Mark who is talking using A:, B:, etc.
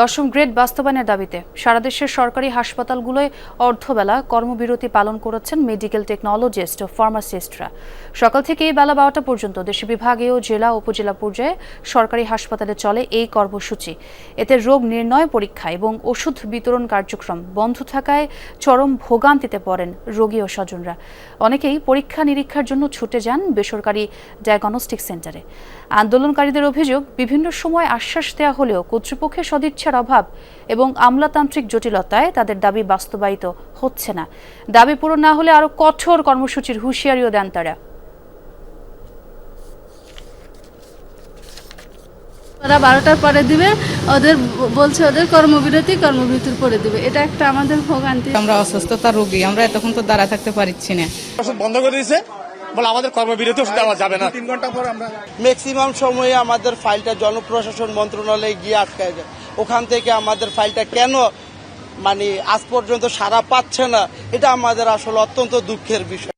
A: দশম গ্রেড বাস্তবায়নের দাবিতে সারা দেশের সরকারি হাসপাতালগুলোয় অর্ধবেলা কর্মবিরতি পালন করেছেন মেডিকেল টেকনোলজিস্ট ও ফার্মাসিস্টরা। সকাল থেকে বেলা বারোটা পর্যন্ত দেশে বিভাগীয় জেলা উপজেলা পর্যায়ে সরকারি হাসপাতালে চলে এই কর্মসূচি। এতে রোগ নির্ণয় পরীক্ষা এবং ওষুধ বিতরণ কার্যক্রম বন্ধ থাকায় চরম ভোগান্তিতে পড়েন রোগী ও স্বজনরা। অনেকেই পরীক্ষা নিরীক্ষার জন্য ছুটে যান বেসরকারি ডায়াগনস্টিক সেন্টারে। আন্দোলনকারীদের অভিযোগ, বিভিন্ন সময় আশ্বাস দেওয়া হলেও কর্তৃপক্ষের সদিচ্ছার অভাব এবং আমলাতান্ত্রিক জটিলতায় তাদের দাবি বাস্তবায়িত হচ্ছে না। দাবি পূরণ না হলে আরও কঠোর কর্মসূচির হুঁশিয়ারিও দেন তারা।
B: ওরা বারোটার পরে দিবে ওদের বলছে ওদের কর্মবিরতি কর্মবিরতির পরে দিবে। এটা একটা আমাদের ভোগান্তি।
C: আমরা অসুস্থতা রোগী আমরা এতক্ষণ তো দাঁড়া থাকতে পারছি না।
D: বন্ধ করে দিয়েছে। বলে আমাদের কর্মবিরতি দেওয়া যাবে না। তিন ঘণ্টা পর আমরা
E: ম্যাক্সিমাম সময়ে আমাদের ফাইলটা জনপ্রশাসন মন্ত্রণালয়ে গিয়ে আটকায় যায়। ওখান থেকে আমাদের ফাইলটা কেন মানে আজ পর্যন্ত সারা পাচ্ছে না এটা আমাদের আসলে অত্যন্ত দুঃখের বিষয়।